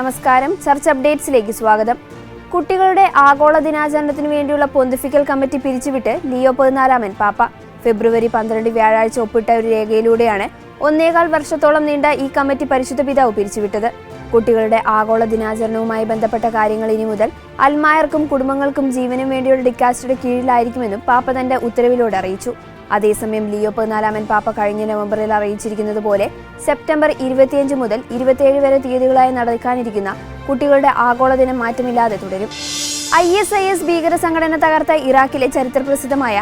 നമസ്കാരം. ചർച്ച് അപ്ഡേറ്റ്സിലേക്ക് സ്വാഗതം. കുട്ടികളുടെ ആഗോള ദിനാചരണത്തിന് വേണ്ടിയുള്ള പൊന്തിഫിക്കൽ കമ്മിറ്റി പിരിച്ചുവിട്ട് ലിയോ പതിനാലാമൻ പാപ്പ. ഫെബ്രുവരി പന്ത്രണ്ട് വ്യാഴാഴ്ച ഒപ്പിട്ട ഒരു രേഖയിലൂടെയാണ് ഒന്നേകാൽ വർഷത്തോളം നീണ്ട ഈ കമ്മിറ്റി പരിശുദ്ധ പിതാവ് പിരിച്ചുവിട്ടത്. കുട്ടികളുടെ ആഗോള ദിനാചരണവുമായി ബന്ധപ്പെട്ട കാര്യങ്ങൾ ഇനി മുതൽ അൽമായർക്കും കുടുംബങ്ങൾക്കും ജീവനും വേണ്ടിയുള്ള ഡിക്കാസ്റ്ററുടെ കീഴിലായിരിക്കുമെന്നും പാപ്പ തന്റെ ഉത്തരവിലൂടെ അറിയിച്ചു. അതേസമയം ലിയോ പതിനാലാമൻ പാപ്പ കഴിഞ്ഞ നവംബറിൽ അറിയിച്ചിരിക്കുന്നത് പോലെ സെപ്റ്റംബർ ഇരുപത്തിയഞ്ച് മുതൽ ഇരുപത്തിയേഴ് വരെ തീയതികളായി നടക്കാനിരിക്കുന്ന കുട്ടികളുടെ ആഗോള ദിനം മാറ്റമില്ലാതെ തുടരും. ഐ എസ് ഐ എസ് ഭീകര സംഘടന തകർത്ത ഇറാഖിലെ ചരിത്രപ്രസിദ്ധമായ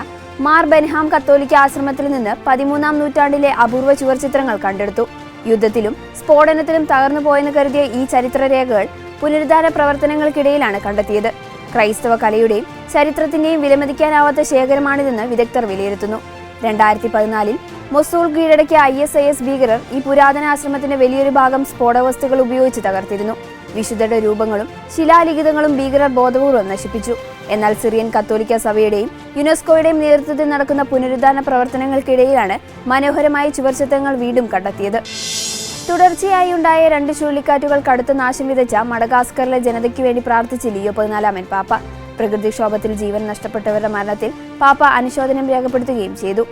മാർ ബെൻഹാം കത്തോലിക്ക ആശ്രമത്തിൽ നിന്ന് പതിമൂന്നാം നൂറ്റാണ്ടിലെ അപൂർവ ചുവർചിത്രങ്ങൾ കണ്ടെടുത്തു. യുദ്ധത്തിലും സ്ഫോടനത്തിലും തകർന്നു പോയെന്ന് കരുതിയ ഈ ചരിത്രരേഖകൾ പുനരുദ്ധാര പ്രവർത്തനങ്ങൾക്കിടയിലാണ് കണ്ടെത്തിയത്. ക്രൈസ്തവ കലയുടെയും ചരിത്രത്തിന്റെയും വിലമതിക്കാനാവാത്ത ശേഖരമാണിതെന്ന് വിദഗ്ധർ വിലയിരുത്തുന്നു. രണ്ടായിരത്തി പതിനാലിൽ മൊസൂൾ കീഴടക്കിയ ഐ എസ് ഐ എസ് ഭീകരർ ഈ പുരാതന ആശ്രമത്തിന്റെ വലിയൊരു ഭാഗം സ്ഫോടവസ്തുക്കൾ ഉപയോഗിച്ച് തകർത്തിരുന്നു. വിശുദ്ധരുടെ രൂപങ്ങളും ശിലാലിഖിതങ്ങളും ഭീകരർ ബോധപൂർവം നശിപ്പിച്ചു. എന്നാൽ സിറിയൻ കത്തോലിക്ക സഭയുടെയും യുനെസ്കോയുടെയും നേതൃത്വത്തിൽ നടക്കുന്ന പുനരുദ്ധാരണ പ്രവർത്തനങ്ങൾക്കിടയിലാണ് മനോഹരമായ ചുവർച്ചത്വങ്ങൾ വീണ്ടും കണ്ടെത്തിയത്. തുടർച്ചയായി ഉണ്ടായ രണ്ട് ചുഴലിക്കാറ്റുകൾ കടുത്ത നാശം വിതച്ച മഡഗാസ്കറിലെ ജനതയ്ക്ക് വേണ്ടി പ്രാർത്ഥിച്ച് ലിയോ പതിനാലാമൻ പാപ്പ. പ്രകൃതിക്ഷോഭത്തിൽ ജീവൻ നഷ്ടപ്പെട്ടവരുടെ മരണത്തിൽ പാപ്പ അനുശോചനം രേഖപ്പെടുത്തുകയും ചെയ്തു.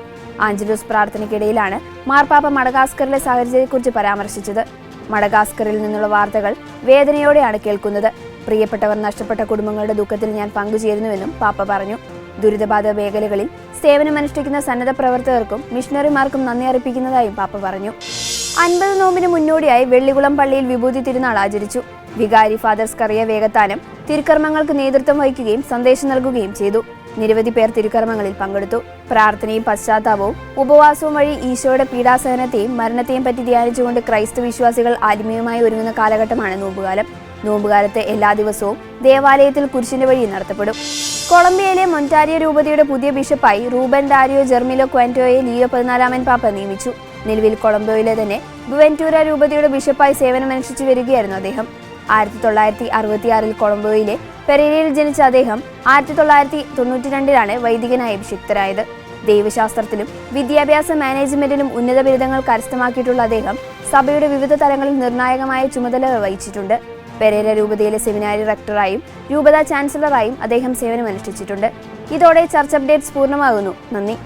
ആഞ്ചലൂസ് പ്രാർത്ഥനയ്ക്കിടയിലാണ് മാർപ്പാപ്പ മഡഗാസ്കറിലെ സാഹചര്യത്തെക്കുറിച്ച് പരാമർശിച്ചത്. മഡഗാസ്കറിൽ നിന്നുള്ള വാർത്തകൾ വേദനയോടെയാണ് കേൾക്കുന്നത്. പ്രിയപ്പെട്ടവർ നഷ്ടപ്പെട്ട കുടുംബങ്ങളുടെ ദുഃഖത്തിൽ ഞാൻ പങ്കുചേരുന്നുവെന്നും പാപ്പ പറഞ്ഞു. ദുരിതബാധ മേഖലകളിൽ സേവനമനുഷ്ഠിക്കുന്ന സന്നദ്ധ പ്രവർത്തകർക്കും മിഷണറിമാർക്കും നന്ദി അർപ്പിക്കുന്നതായും പാപ്പ പറഞ്ഞു. അൻപത് നോമ്പിന് മുന്നോടിയായി വെള്ളികുളം പള്ളിയിൽ വിഭൂതി തിരുനാൾ ആചരിച്ചു. വികാരി ഫാദർ കറിയ വേഗത്താനം തിരുക്കർമ്മങ്ങൾക്ക് നേതൃത്വം വഹിക്കുകയും സന്ദേശം നൽകുകയും ചെയ്തു. നിരവധി പേർ തിരുക്കർമ്മങ്ങളിൽ പങ്കെടുത്തു. പ്രാർത്ഥനയും പശ്ചാത്താപവും ഉപവാസവും വഴി ഈശോയുടെ പീഡാസഹനത്തെയും മരണത്തെയും പറ്റി ധ്യാനിച്ചുകൊണ്ട് ക്രൈസ്തവ വിശ്വാസികൾ ആത്മീയമായി ഒരുങ്ങുന്ന കാലഘട്ടമാണ് നോമ്പുകാലം. നോമ്പുകാലത്തെ എല്ലാ ദിവസവും ദേവാലയത്തിൽ കുരിശിന്റെ വഴി നടത്തപ്പെടും. കൊളംബിയയിലെ മൊന്റാരിയ രൂപതയുടെ പുതിയ ബിഷപ്പായി റൂബൻ ഡാരിയോ ജെർമിലോ ക്വാന്റോയെ ലിയോ പതിനാലാമൻ പാപ്പ നിയമിച്ചു. നിലവിൽ കൊളംബോയിലെ തന്നെ ബുവന്റൂര രൂപതയുടെ ബിഷപ്പായി സേവനമനുഷ്ഠിച്ചു വരികയായിരുന്നു അദ്ദേഹം. ആയിരത്തി തൊള്ളായിരത്തി അറുപത്തിയാറിൽ കൊളംബോയിലെ പെരേരയിൽ ജനിച്ച അദ്ദേഹം ആയിരത്തി തൊള്ളായിരത്തി തൊണ്ണൂറ്റി രണ്ടിലാണ് വൈദികനായി അഭിഷിക്തരായത്. ദൈവശാസ്ത്രത്തിലും വിദ്യാഭ്യാസ മാനേജ്മെന്റിലും ഉന്നത ബിരുദങ്ങൾ കരസ്ഥമാക്കിയിട്ടുള്ള അദ്ദേഹം സഭയുടെ വിവിധ തലങ്ങളിൽ നിർണായകമായ ചുമതല വഹിച്ചിട്ടുണ്ട്. പെരേര രൂപതയിലെ സെമിനാരി റക്ടറായും രൂപത ചാൻസലറായും അദ്ദേഹം സേവനമനുഷ്ഠിച്ചിട്ടുണ്ട്. ഇതോടെ ചർച്ച് അപ്ഡേറ്റ്സ് പൂർണമാകുന്നു. നന്ദി.